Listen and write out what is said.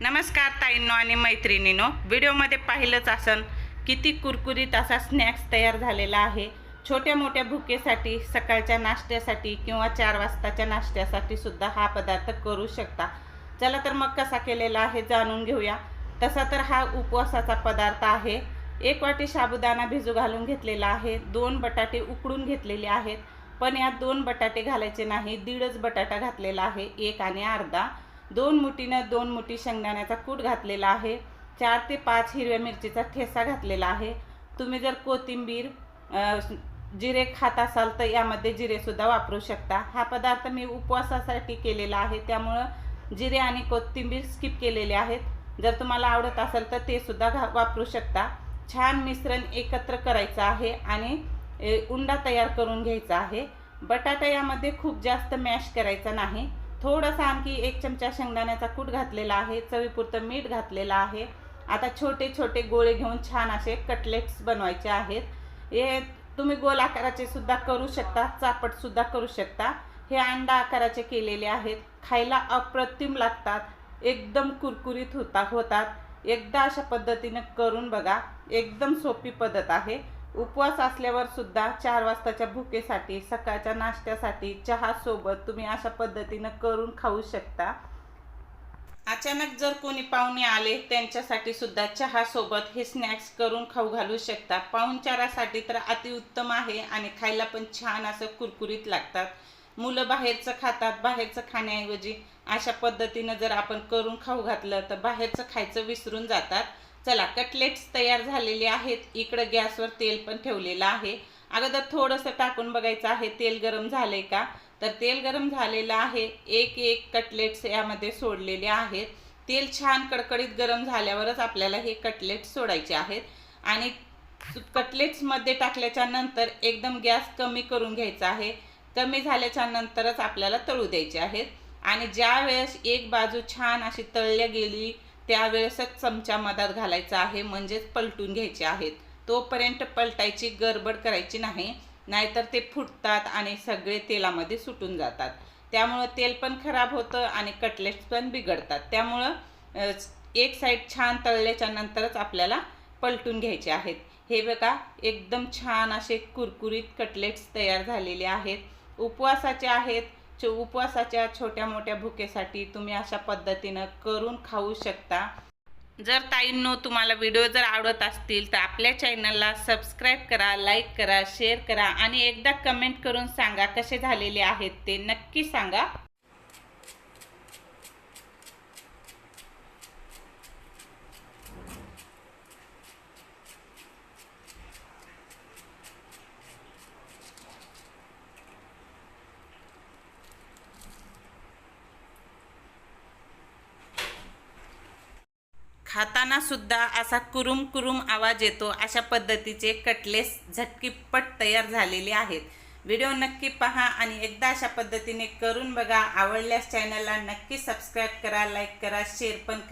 नमस्कार ताईंनो आणि मैत्रिणीनो. व्हिडिओमध्ये पाहिलंच असन किती कुरकुरीत असा स्नॅक्स तयार झालेला आहे. छोट्या मोठ्या भुकेसाठी सकाळच्या नाश्त्यासाठी किंवा चार वाजताच्या नाश्त्यासाठी सुद्धा हा पदार्थ करू शकता. चला तर मग कसा केलेला आहे जाणून घेऊया. तसा तर हा उपवासाचा पदार्थ आहे. एक वाटी साबुदाणा भिजू घालून घेतलेला आहे. दोन बटाटे उकडून घेतलेले आहेत. पण यात दोन बटाटे घालायचे नाही. दीडच बटाटा घातलेला आहे. एक आणि अर्धा. दोन मुठीनं दोन मुठी शेंगदाण्याचा कूट घातलेला आहे. चार ते पाच हिरव्या मिरचीचा ठेसा घातलेला आहे. तुम्ही जर कोथिंबीर जिरे खात असाल तर यामध्ये जिरेसुद्धा वापरू शकता. हा पदार्थ मी उपवासासाठी केलेला आहे. त्यामुळं जिरे आणि कोथिंबीर स्किप केलेले आहेत. जर तुम्हाला आवडत असेल तर ते सुद्धा घा वापरू शकता. छान मिश्रण एकत्र करायचं आहे आणि उंडा तयार करून घ्यायचा आहे. बटाटा यामध्ये खूप जास्त मॅश करायचा नाही. थोडासा आणखी एक चमचा शेंगदाण्याचा कूट घातलेला आहे चवीपुरतं मीठ घातलेलं आहे. आता छोटे छोटे गोळे घेऊन छान असे कटलेट्स बनवायचे आहेत. हे तुम्ही गोल आकाराचे सुद्धा करू शकता चापटसुद्धा करू शकता. हे अंडा आकाराचे केलेले आहेत. खायला अप्रतिम लागतात. एकदम कुरकुरीत होता होतात. एकदा अशा पद्धतीने करून बघा. एकदम सोपी पद्धत आहे. उपवास असल्यावर सुद्धा चार वाजताच्या भुकेसाठी सकाळच्या नाश्त्यासाठी चहासोबत तुम्ही अशा पद्धतीनं करून खाऊ शकता. अचानक जर कोणी पाहुणे आले त्यांच्यासाठी सुद्धा चहासोबत हे स्नॅक्स करून खाऊ घालू शकता. पाहुणचारासाठी तर अतिउत्तम आहे आणि खायला पण छान असं कुरकुरीत लागतात. मुलं बाहेरचं खातात बाहेरचं खाण्याऐवजी अशा पद्धतीनं जर आपण करून खाऊ घातलं तर बाहेरचं खायचं विसरून जातात. चला कटलेट्स तयार झालेले आहेत. इकडं गॅसवर तेल पण ठेवलेलं आहे. अगोदर थोडंसं टाकून बघायचं आहे तेल गरम झालंय का? तर तेल गरम झालेलं आहे. एक एक कटलेट्स यामध्ये सोडलेले आहेत. तेल छान कडकडीत गरम झाल्यावरच आपल्याला हे कटलेट्स सोडायचे आहेत. आणि कटलेट्समध्ये टाकल्याच्या नंतर एकदम गॅस कमी करून घ्यायचा आहे. कमी झाल्याच्या नंतरच आपल्याला तळू द्यायचे आहेत. आणि ज्या वेळेस एक बाजू छान अशी तळल्या गेली त्यावेळेसच चमचा मधात घालायचा आहे म्हणजेच पलटून घ्यायचे आहेत. तोपर्यंत पलटायची गडबड करायची नाही नाहीतर ते फुटतात आणि सगळे तेलामध्ये सुटून जातात. त्यामुळं तेल पण खराब होतं आणि कटलेट्स पण बिघडतात. त्यामुळं एक साईड छान तळल्याच्या नंतरच आपल्याला पलटून घ्यायचे आहेत. हे बघा एकदम छान असे कुरकुरीत कटलेट्स तयार झालेले आहेत. उपवासाचे आहेत छो- उपवासाच्या छोट्या मोठ्या भुकेसाठी तुम्ही अशा पद्धतीनं करून खाऊ शकता. जर ताईंनो तुम्हाला व्हिडिओ जर आवडत असतील तर आपल्या चॅनलला सबस्क्राईब करा लाईक करा शेअर करा आणि एकदा कमेंट करून सांगा कसे झालेले आहेत ते नक्की सांगा. खाताना सुद्धा असा कुरुम कुरुम आवाज येतो. अशा पद्धतीचे कटलेस झटकीपट तयार झालेले आहेत. व्हिडिओ नक्की पहा आणि एकदा अशा पद्धतीने करून बघा. आवडल्यास चॅनलला नक्की सबस्क्राईब करा लाईक करा शेअर पण